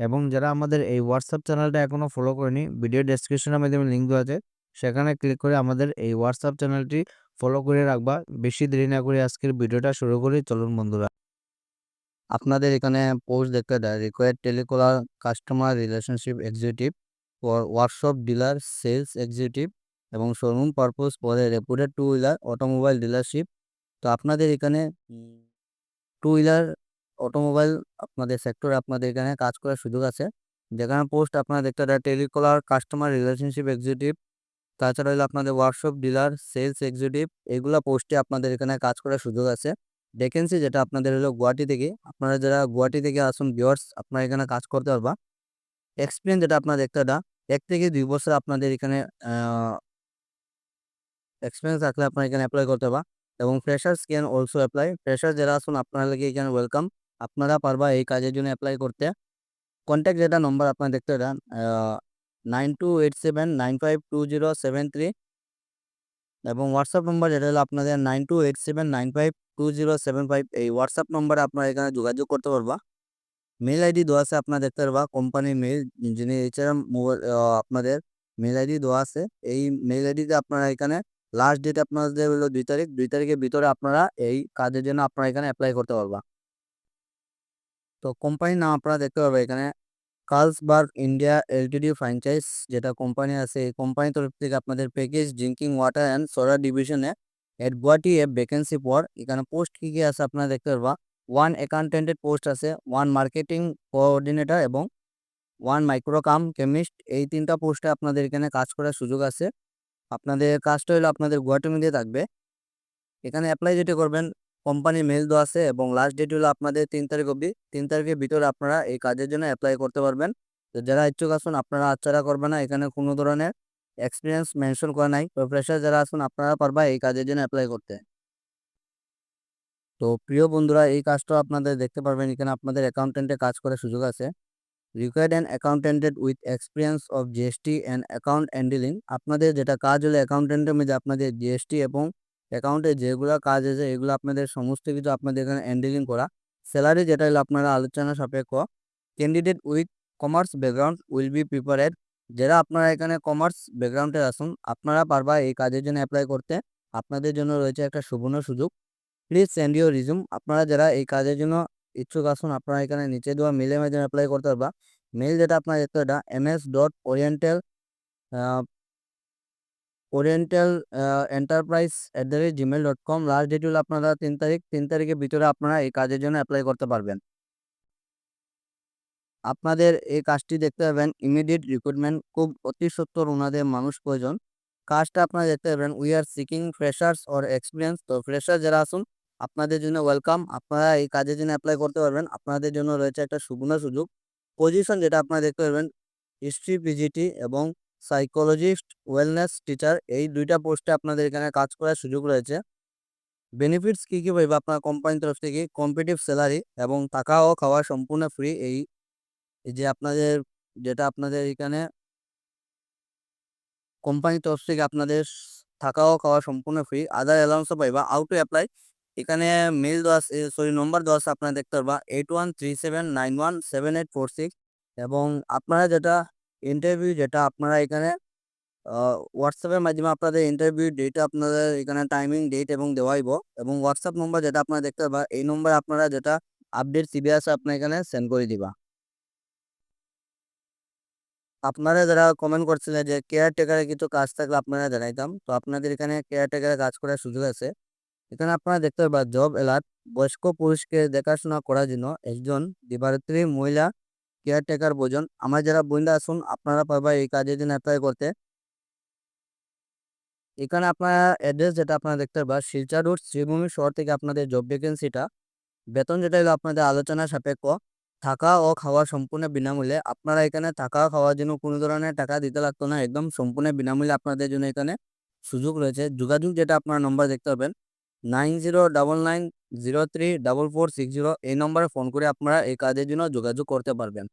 এবং যারা আমাদের এই হোয়াটসঅ্যাপ চ্যানেলটা এখনও ফলো করেনি ভিডিও ডেসক্রিপশনের মাধ্যমে লিঙ্ক দেওয়া আছে, সেখানে ক্লিক করে আমাদের এই হোয়াটসঅ্যাপ চ্যানেলটি ফলো করে রাখবা। বেশি দেরি না করে আজকের ভিডিওটা শুরু করি, চলুন বন্ধুরা। আপনাদের এখানে পোস্ট দেখতে দেয় required telecaller customer relationship executive for workshop dealer sales executive এবং শোরুম পারপোজ পরে reputed two wheeler automobile dealership তো আপনাদের এখানে টু হুইলার অটোমোবাইল আপনাদের সেক্টরে আপনাদের এখানে কাজ করার সুযোগ আছে। যেখানে পোস্ট আপনারা দেখতে পারেন টেলিকলার, কাস্টমার রিলেশনশিপ এক্সিকিউটিভ, তাছাড়া হলো আপনাদের ওয়ার্কশপ, ডিলার, সেলস এক্সিকিউটিভ, এগুলো পোস্টে আপনাদের এখানে কাজ করার সুযোগ আছে। ভ্যাকেন্সি যেটা আপনাদের হলো গুয়াহাটি থেকে, আপনারা যারা গুয়াহাটি থেকে আসুন ভিওর্স আপনারা এখানে কাজ করতে পারবা। এক্সপিরিয়েন্স যেটা আপনারা দেখতে পারেন এক থেকে দুই বছর আপনাদের এখানে এক্সপিরিয়েন্স থাকলে আপনারা এখানে অ্যাপ্লাই করতে পারবা। এবং freshers can also apply. Fresher যারা আসুন, আপনারা এখানে ওয়েলকাম। আপনারা পারবা এই কাজের জন্য অ্যাপ্লাই করতে। কন্ট্যাক্ট যেটা নম্বর আপনারা দেখতে পারেন nine two eight seven nine five two zero seven three এবং হোয়াটসঅ্যাপ নম্বর যেটা হলো আপনাদের nine two eight seven nine five two zero seven five এই হোয়াটসঅ্যাপ নম্বরে আপনারা এখানে যোগাযোগ করতে পারবা। মেল আইডি দেওয়া আছে আপনারা দেখতে পারবা কোম্পানির মেল যিনি এছাড়া মোবাইল আপনাদের মেল আইডি দেওয়া আছে, এই মেল আইডিতে আপনারা এখানে লাস্ট ডেট আপনাদের হলো দুই তারিখ, দুই তারিখের ভিতরে আপনারা এই কাজের জন্য আপনারা এখানে অ্যাপ্লাই করতে পারবা। তো কোম্পানির নাম আপনারা দেখতে পারবেন, এখানে কার্লসবার্গ ইন্ডিয়া এলটিডি ফ্র্যাঞ্চাইজ যেটা কোম্পানি আছে, এই কোম্পানির তরফ থেকে আপনাদের package drinking water and solar ডিভিশনে এট গুয়াহাটি এ ভ্যাকেন্সি পর এখানে পোস্ট কী কী আছে আপনারা দেখতে পারবা। ওয়ান অ্যাকাউন্টেন্টের পোস্ট আছে ওয়ান মার্কেটিং কোঅর্ডিনেটর এবং ওয়ান মাইক্রোকাম কেমিস্ট এই তিনটা পোস্টে আপনাদের এখানে কাজ করার সুযোগ আছে। আপনাদের কাজটা হলো আপনাদের গুয়াহাটি মধ্যে থাকবে। এখানে অ্যাপ্লাই যেটা করবেন কোম্পানির মেল দেওয়া আছে এবং লাস্ট ডেট হলো আপনাদের তিন তারিখ অবধি। তিন তারিখের ভিতরে আপনারা এই কাজের জন্য অ্যাপ্লাই করতে পারবেন। তো যারা ইচ্ছুক আসুন আপনারা আচ্ছারা করবেন না। এখানে কোনো ধরনের এক্সপিরিয়েন্স মেনশন করা নাই। তো ফ্রেশার যারা আসুন আপনারা পারবা এই কাজের জন্য অ্যাপ্লাই করতে। তো প্রিয় বন্ধুরা, এই কাজটা আপনাদের দেখতে পারবেন। এখানে আপনাদের অ্যাকাউন্টেন্টে কাজ করার সুযোগ আছে। Required and accountant with experience of GST and account handling আপনাদের যেটা কাজ হলো অ্যাকাউন্টেন্টের মধ্যে আপনাদের জিএসটি এবং অ্যাকাউন্টে যেগুলো কাজ আছে, এগুলো আপনাদের সমস্ত কিছু আপনাদের এখানে হ্যান্ডেলিং করা। স্যালারি যেটা হলো আপনারা আলোচনা সাপেক্ষ। Candidate with commerce background will be prepared যারা আপনারা এখানে কমার্স ব্যাকগ্রাউন্ডে আসুন আপনারা পারবা এই কাজের জন্য অ্যাপ্লাই করতে। আপনাদের জন্য রয়েছে একটা সুবর্ণ সুযোগ। প্লিজ সেন্ড ইউর রিজুম আপনারা যারা এই কাজের জন্য ইচ্ছুক আসুন আপনারা এখানে নিচে দেওয়া মেলের মাধ্যমে অ্যাপ্লাই করতে পারবা। মেল যেটা আপনার দেখতে এটা M S dot oriental oriental enterprise at the rate Gmail dot com last date হলো আপনারা তিন তারিখ, তিন তারিখের ভিতরে আপনারা এই কাজের জন্য অ্যাপ্লাই করতে পারবেন। আপনাদের এই কাজটি দেখতে পাবেন ইমিডিয়েট রিক্রুটমেন্ট খুব অতি সত্তর ওনাদের মানুষ প্রয়োজন। কাজটা আপনারা দেখতে পাবেন we are seeking freshers or experience তো ফ্রেশার যারা আসুন আপনাদের জন্য ওয়েলকাম আপনারা এই কাজের জন্য অ্যাপ্লাই করতে পারবেন। আপনাদের জন্য রয়েছে একটা সুবর্ণ সুযোগ। পজিশন যেটা আপনারা দেখতে পারবেন হিস্ট্রি পিজিটি এবং সাইকোলজিস্ট ওয়েলনেস টিচার এই দুইটা পোস্টে আপনাদের এখানে কাজ করার সুযোগ রয়েছে। বেনিফিটস কী কী পাইবে আপনার কোম্পানির তরফ থেকে? কম্পিটিভ স্যালারি এবং থাকা ও খাওয়া সম্পূর্ণ ফ্রি এই যে আপনাদের, যেটা আপনাদের এখানে কোম্পানির তরফ থেকে আপনাদের থাকা ও খাওয়া সম্পূর্ণ ফ্রি আদার অ্যালাউন্সও পাইবা। আউ টু অ্যাপ্লাই এখানে মেল দেওয়া সরি নম্বর দেওয়া আছে, আপনারা দেখতে পারবা। Eight one three seven nine one seven eight four six এবং আপনারা যেটা ইন্টারভিউ যেটা আপনারা এখানে হোয়াটসঅ্যাপের মাধ্যমে আপনাদের ইন্টারভিউ ডেট আপনাদের এখানে টাইমিং ডেট এবং দেওয়াইব এবং হোয়াটসঅ্যাপ নম্বর যেটা আপনারা দেখতে পাবা এই নম্বরে আপনারা যেটা আপডেট সিবি আছে আপনার এখানে সেন্ড করে দিবা। আপনারা যারা কমেন্ট করছিলেন যে কেয়ার টেকারে কিছু কাজ থাকলে আপনারা জানাইতাম, তো আপনাদের এখানে কেয়ার টেকারে কাজ করার সুযোগ আছে। এখানে আপনারা দেখতে পাবেন জব এলার্ট বয়স্ক পুরুষকে দেখাশোনা করার জন্য একজন দিবারাত্রী মহিলা কেয়ারটেকার প্রয়োজন আমার যারা বন্ধু আসুন আপনারা পারবা এই কাজের জন্য অ্যাপ্লাই করতে। এখানে আপনার অ্যাড্রেস যেটা আপনারা দেখতে পারবেন শিলচা রোড শ্রীভূমি শহর থেকে আপনাদের জব ভ্যাকেন্সিটা বেতন যেটা হলো আপনাদের আলোচনা সাপেক্ষ। থাকা ও খাওয়া সম্পূর্ণ বিনামূল্যে। আপনারা এখানে থাকা খাওয়ার জন্য কোনো ধরনের টাকা দিতে লাগতো না। একদম সম্পূর্ণ বিনামূল্যে আপনাদের জন্য এখানে সুযোগ রয়েছে। যোগাযোগ যেটা আপনার নম্বর দেখতে পাবেন nine zero double nine zero three double four six zero এই নম্বরে ফোন করে আপনারা এই কাজের জন্য যোগাযোগ করতে পারবেন।